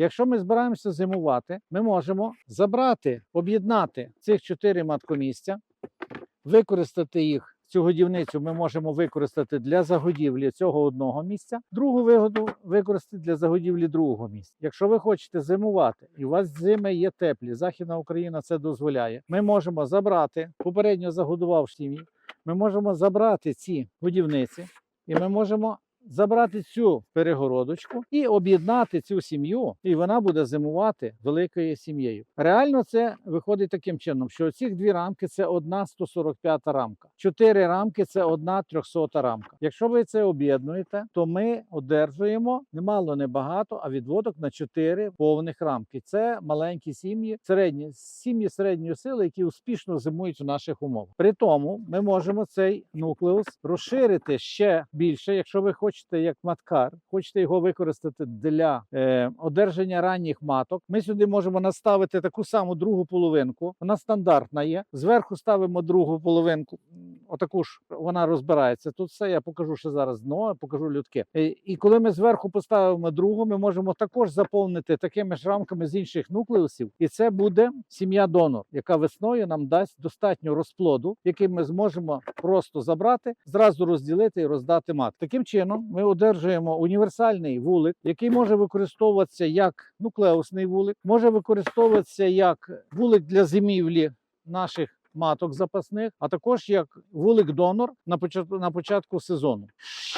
Якщо ми збираємося зимувати, ми можемо забрати, об'єднати цих чотири маткомісця, використати їх. Цю годівницю ми можемо використати для загодівлі цього одного місця, другу вигоду використати для загодівлі другого місця. Якщо ви хочете зимувати, і у вас зими є теплі, Західна Україна це дозволяє. Ми можемо забрати, попередньо загодував сім'ї, ми можемо забрати ці годівниці, і ми можемо забрати цю перегородочку і об'єднати цю сім'ю, і вона буде зимувати великою сім'єю. Реально це виходить таким чином, що ці дві рамки це одна 145 рамка, чотири рамки це одна 300 рамка. Якщо ви це об'єднуєте, то ми одержуємо немало не багато, а відводок на чотири повних рамки. Це маленькі сім'ї, середні сім'ї середньої сили, які успішно зимують у наших умовах. При тому ми можемо цей нуклеус розширити ще більше, якщо ви хочете, як маткар, хочете його використати для е, одержання ранніх маток. Ми сюди можемо наставити таку саму другу половинку. Вона стандартна є. Зверху ставимо другу половинку. Отаку ж вона розбирається. Тут все я покажу ще зараз дно, покажу людки. Е, І коли ми зверху поставимо другу, ми можемо також заповнити такими ж рамками з інших нуклеусів, і це буде сім'я донор, яка весною нам дасть достатньо розплоду, який ми зможемо просто забрати, зразу розділити і роздати мат. Таким чином ми одержуємо універсальний вулик, який може використовуватися як нуклеусний вулик, може використовуватися як вулик для зимівлі наших. Маток запасних, а також як вулик-донор на початку на початку сезону.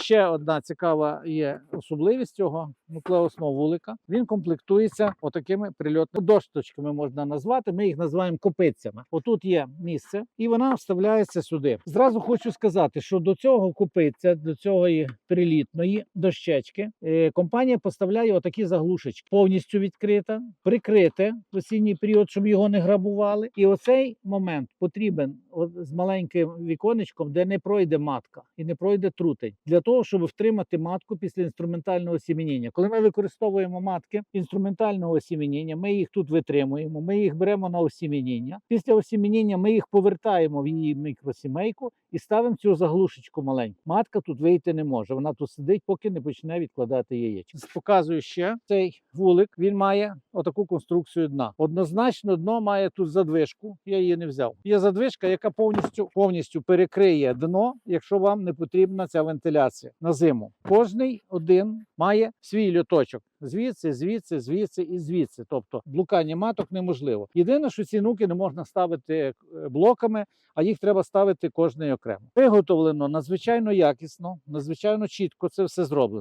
Ще одна цікава є особливість цього нуклеусного вулика. Він комплектується отакими прильотними досточками, можна назвати. Ми їх називаємо копицями. Отут є місце, і вона вставляється сюди. Зразу хочу сказати, що до цього копиця, до цього прилітної дощечки, е, компанія поставляє отакі заглушечки, повністю відкрита, прикрите в осінній період, щоб його не грабували. І оцей момент потрібен от з маленьким віконечком, де не пройде матка і не пройде трутень, для того, щоб втримати матку після інструментального осімінення. Коли ми використовуємо матки інструментального осімінення, ми їх тут витримуємо, ми їх беремо на осімінення. Після осімінення ми їх повертаємо в її мікросімейку і ставимо цю заглушечку маленьку. Матка тут вийти не може. Вона тут сидить, поки не почне відкладати яєчко. Показую ще цей вулик. Він має отаку конструкцію дна. Однозначно, дно має тут задвижку. Я її не взяв. Є задвижка, яка повністю повністю перекриє дно, якщо вам не потрібна ця вентиляція на зиму. Кожний один має свій льоточок. Звідси, звідси, звідси і звідси. Тобто блукання маток неможливо. Єдине, що ці нуки не можна ставити е, блоками, а їх треба ставити кожний окремо. Виготовлено надзвичайно якісно, надзвичайно чітко це все зроблено.